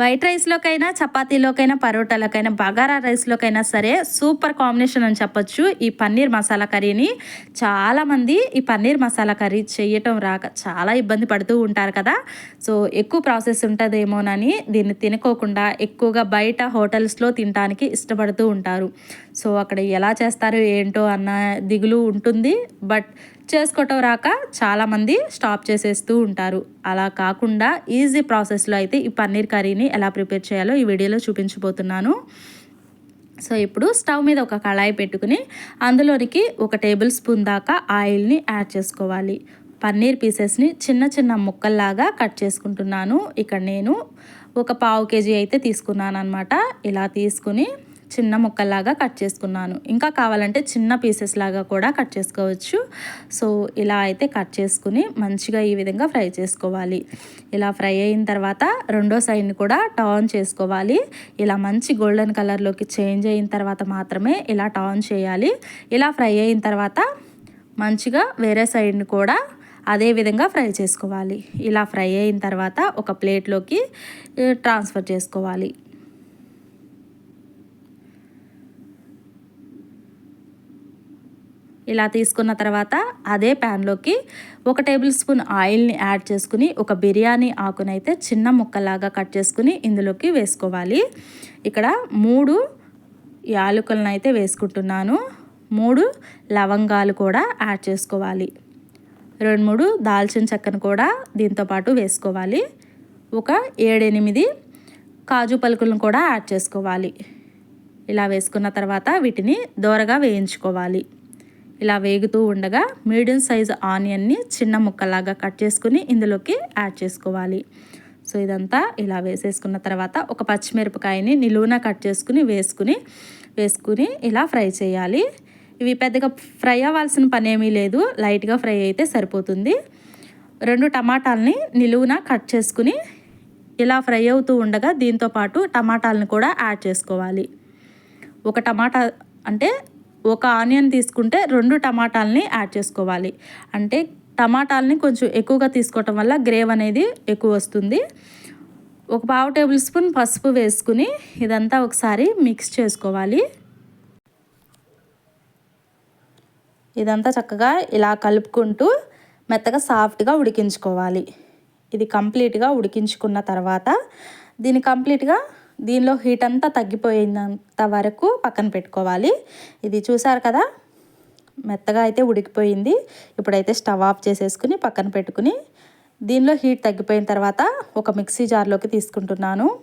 White రైస్లోకైనా చపాతీలోకైనా పరోటాలకైనా bagara రైస్లోకైనా సరే super combination అని చెప్పొచ్చు ఈ పన్నీర్ మసాలా కర్రీని. చాలామంది ఈ పన్నీర్ మసాలా కర్రీ చేయటం రాక చాలా ఇబ్బంది పడుతూ ఉంటారు కదా. సో ఎక్కువ ప్రాసెస్ ఉంటుందేమోనని దీన్ని తినుకోకుండా ఎక్కువగా బయట హోటల్స్లో తినడానికి ఇష్టపడుతూ ఉంటారు. సో అక్కడ ఎలా చేస్తారు ఏంటో అన్న దిగులు ఉంటుంది. బట్ చేసుకోవటం రాక చాలామంది స్టాప్ చేసేస్తూ ఉంటారు. అలా కాకుండా ఈజీ ప్రాసెస్లో అయితే ఈ పన్నీర్ కర్రీని ఎలా ప్రిపేర్ చేయాలో ఈ వీడియోలో చూపించబోతున్నాను. సో ఇప్పుడు స్టవ్ మీద ఒక కళాయి పెట్టుకుని అందులోనికి ఒక టేబుల్ స్పూన్ దాకా ఆయిల్ని యాడ్ చేసుకోవాలి. పన్నీర్ పీసెస్ని చిన్న చిన్న ముక్కల్లాగా కట్ చేసుకుంటున్నాను. ఇక్కడ నేను ఒక పావు కేజీ అయితే తీసుకున్నాను అనమాట ఇలా తీసుకుని చిన్న ముక్కల్లాగా కట్ చేసుకున్నాను. ఇంకా కావాలంటే చిన్న పీసెస్ లాగా కూడా కట్ చేసుకోవచ్చు. సో ఇలా అయితే కట్ చేసుకుని మంచిగా ఈ విధంగా ఫ్రై చేసుకోవాలి. ఇలా ఫ్రై అయిన తర్వాత రెండో సైడ్ని కూడా టర్న్ చేసుకోవాలి. ఇలా మంచి గోల్డెన్ కలర్లోకి చేంజ్ అయిన తర్వాత మాత్రమే ఇలా టర్న్ చేయాలి. ఇలా ఫ్రై అయిన తర్వాత మంచిగా వేరే సైడ్ని కూడా అదే విధంగా ఫ్రై చేసుకోవాలి. ఇలా ఫ్రై అయిన తర్వాత ఒక ప్లేట్లోకి ట్రాన్స్ఫర్ చేసుకోవాలి. ఇలా తీసుకున్న తర్వాత అదే ప్యాన్లోకి ఒక టేబుల్ స్పూన్ ఆయిల్ని యాడ్ చేసుకుని ఒక బిర్యానీ ఆకునైతే చిన్న ముక్కలాగా కట్ చేసుకుని ఇందులోకి వేసుకోవాలి. ఇక్కడ మూడు యాలకులను అయితే వేసుకుంటున్నాను. మూడు లవంగాలు కూడా యాడ్ చేసుకోవాలి. రెండు మూడు దాల్చిన చెక్కను కూడా దీంతోపాటు వేసుకోవాలి. ఒక ఏడెనిమిది కాజు పలుకులను కూడా యాడ్ చేసుకోవాలి. ఇలా వేసుకున్న తర్వాత వీటిని దోరగా వేయించుకోవాలి. ఇలా వేగుతూ ఉండగా మీడియం సైజు ఆనియన్ని చిన్న ముక్కలాగా కట్ చేసుకుని ఇందులోకి యాడ్ చేసుకోవాలి. సో ఇదంతా ఇలా వేసేసుకున్న తర్వాత ఒక పచ్చిమిరపకాయని నిలువున కట్ చేసుకుని వేసుకుని వేసుకుని ఇలా ఫ్రై చేయాలి. ఇవి పెద్దగా ఫ్రై అవ్వాల్సిన పని ఏమీ లేదు. లైట్గా ఫ్రై అయితే సరిపోతుంది. రెండు టమాటాలని నిలువున కట్ చేసుకుని ఇలా ఫ్రై అవుతూ ఉండగా దీంతోపాటు టమాటాలను కూడా యాడ్ చేసుకోవాలి. ఒక టమాటా అంటే ఒక ఆనియన్ తీసుకుంటే రెండు టమాటాలని యాడ్ చేసుకోవాలి. అంటే టమాటాలని కొంచెం ఎక్కువగా తీసుకోవటం వల్ల గ్రేవ్ అనేది ఎక్కువ వస్తుంది. ఒక పావు టేబుల్ స్పూన్ పసుపు వేసుకుని ఇదంతా ఒకసారి మిక్స్ చేసుకోవాలి. ఇదంతా చక్కగా ఇలా కలుపుకుంటూ మెత్తగా సాఫ్ట్గా ఉడికించుకోవాలి. ఇది కంప్లీట్గా ఉడికించుకున్న తర్వాత దీన్ని కంప్లీట్గా దీనిలో హీట్ అంతా తగ్గిపోయినంత వరకు పక్కన పెట్టుకోవాలి. ఇది చూసారు కదా? మెత్తగా అయితే ఉడికిపోయింది. ఇప్పుడైతే స్టవ్ ఆఫ్ చేసేసుకుని పక్కన పెట్టుకుని దీనిలో హీట్ తగ్గిపోయిన తర్వాత ఒక మిక్సీ జార్లోకి తీసుకుంటున్నాను.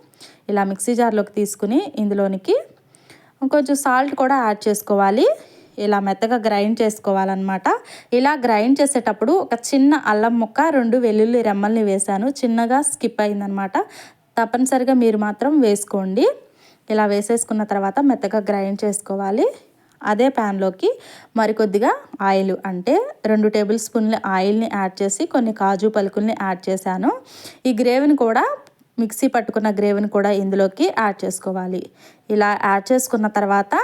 ఇలా మిక్సీ జార్లోకి తీసుకుని ఇందులోనికి కొంచెం సాల్ట్ కూడా యాడ్ చేసుకోవాలి. ఇలా మెత్తగా గ్రైండ్ చేసుకోవాలన్నమాట. ఇలా గ్రైండ్ చేసేటప్పుడు ఒక చిన్న అల్లం ముక్క రెండు వెల్లుల్లి రెమ్మల్ని వేశాను. చిన్నగా స్కిప్ అయిందనమాట తప్పనిసరిగా మీరు మాత్రం వేసుకోండి. ఇలా వేసేసుకున్న తర్వాత మెత్తగా గ్రైండ్ చేసుకోవాలి. అదే ప్యాన్లోకి మరికొద్దిగా ఆయిల్ అంటే రెండు టేబుల్ స్పూన్ల ఆయిల్ని యాడ్ చేసి కొన్ని కాజు పలుకుల్ని యాడ్ చేశాను. ఈ గ్రేవీని కూడా మిక్సీ పట్టుకున్న గ్రేవీని కూడా ఇందులోకి యాడ్ చేసుకోవాలి. ఇలా యాడ్ చేసుకున్న తర్వాత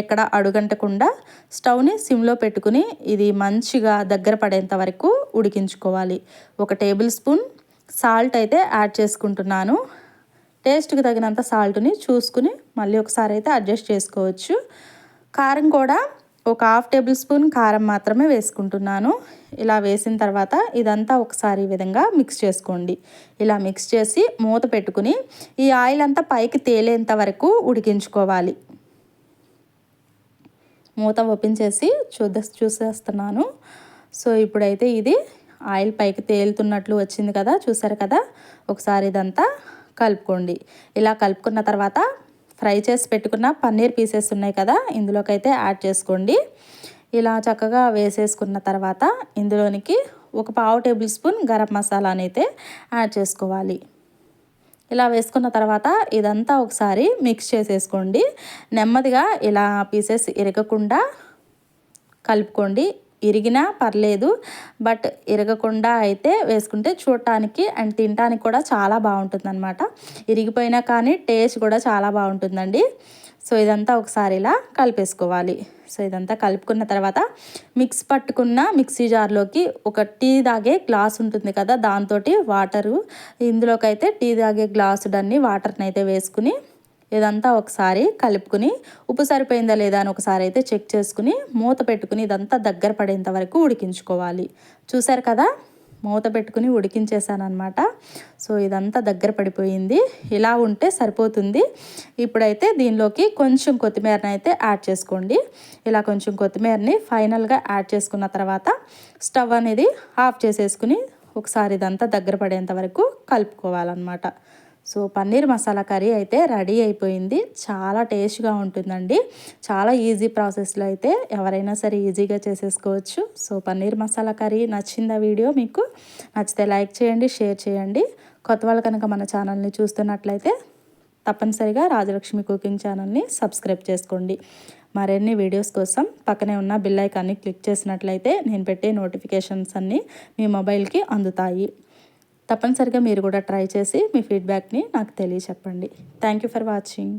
ఎక్కడ అడుగంటకుండా స్టవ్ని సిమ్లో పెట్టుకుని ఇది మంచిగా దగ్గర పడేంత వరకు ఉడికించుకోవాలి. ఒక టేబుల్ స్పూన్ సాల్ట్ అయితే యాడ్ చేసుకుంటున్నాను. టేస్ట్కి తగినంత సాల్ట్ని చూసుకుని మళ్ళీ ఒకసారి అయితే అడ్జస్ట్ చేసుకోవచ్చు. కారం కూడా ఒక హాఫ్ టేబుల్ స్పూన్ కారం మాత్రమే వేసుకుంటున్నాను. ఇలా వేసిన తర్వాత ఇదంతా ఒకసారి ఈ విధంగా మిక్స్ చేసుకోండి. ఇలా మిక్స్ చేసి మూత పెట్టుకుని ఈ ఆయిల్ అంతా పైకి తేలేంత వరకు ఉడికించుకోవాలి. మూత ఓపెన్ చేసి చూద చూసేస్తున్నాను. సో ఇప్పుడైతే ఇది ఆయిల్ పైకి తేలుతున్నట్లు వచ్చింది కదా చూసారు కదా? ఒకసారి ఇదంతా కలుపుకోండి. ఇలా కలుపుకున్న తర్వాత ఫ్రై చేసి పెట్టుకున్న పన్నీర్ పీసెస్ ఉన్నాయి కదా ఇందులోకైతే యాడ్ చేసుకోండి. ఇలా చక్కగా వేసేసుకున్న తర్వాత ఇందులోనికి ఒక పావు టేబుల్ స్పూన్ గరం మసాలాని అయితే యాడ్ చేసుకోవాలి. ఇలా వేసుకున్న తర్వాత ఇదంతా ఒకసారి మిక్స్ చేసేసుకోండి. నెమ్మదిగా ఇలా పీసెస్ ఇరగకుండా కలుపుకోండి. ఇరిగినా పర్లేదు బట్ ఇరగకుండా అయితే వేసుకుంటే చూడటానికి అండ్ తినడానికి కూడా చాలా బాగుంటుంది అనమాట ఇరిగిపోయినా కానీ టేస్ట్ కూడా చాలా బాగుంటుందండి. సో ఇదంతా ఒకసారి ఇలా కలిపేసుకోవాలి. సో ఇదంతా కలుపుకున్న తర్వాత మిక్స్ పట్టుకున్న మిక్సీ జార్లోకి ఒక టీ తాగే గ్లాస్ ఉంటుంది కదా దాంతో వాటరు. ఇందులోకి అయితే టీ తాగే గ్లాసుడన్ని వాటర్ని అయితే వేసుకుని ఇదంతా ఒకసారి కలుపుకుని ఉప్పు సరిపోయిందా లేదా అని ఒకసారి అయితే చెక్ చేసుకుని మూత పెట్టుకుని ఇదంతా దగ్గర పడేంత వరకు ఉడికించుకోవాలి. చూసారు కదా? మూత పెట్టుకుని ఉడికించేసాను సో ఇదంతా దగ్గర పడిపోయింది. ఇలా ఉంటే సరిపోతుంది. ఇప్పుడైతే దీనిలోకి కొంచెం కొత్తిమీరని అయితే యాడ్ చేసుకోండి. ఇలా కొంచెం కొత్తిమీరని ఫైనల్గా యాడ్ చేసుకున్న తర్వాత స్టవ్ అనేది ఆఫ్ చేసేసుకుని ఒకసారి ఇదంతా దగ్గర పడేంత వరకు కలుపుకోవాలన్నమాట. సో పన్నీర్ మసాలా కర్రీ అయితే రెడీ అయిపోయింది. చాలా టేస్ట్గా ఉంటుందండి. చాలా ఈజీ ప్రాసెస్లో అయితే ఎవరైనా సరే ఈజీగా చేసేసుకోవచ్చు. సో పన్నీర్ మసాలా కర్రీ నచ్చిందా వీడియో మీకు నచ్చితే లైక్ చేయండి షేర్ చేయండి. కొత్త వాళ్ళు కనుక మన ఛానల్ని చూస్తున్నట్లయితే తప్పనిసరిగా రాజలక్ష్మి కుకింగ్ ఛానల్ని సబ్స్క్రైబ్ చేసుకోండి. మరిన్ని వీడియోస్ కోసం పక్కనే ఉన్న బిల్ ఐకాన్ని క్లిక్ చేసినట్లయితే నేను పెట్టే నోటిఫికేషన్స్ అన్నీ మీ మొబైల్కి అందుతాయి. తప్పనిసరిగా మీరు కూడా ట్రై చేసి మీ ఫీడ్బ్యాక్ని నాకు తెలియచెప్పండి. Thank you for watching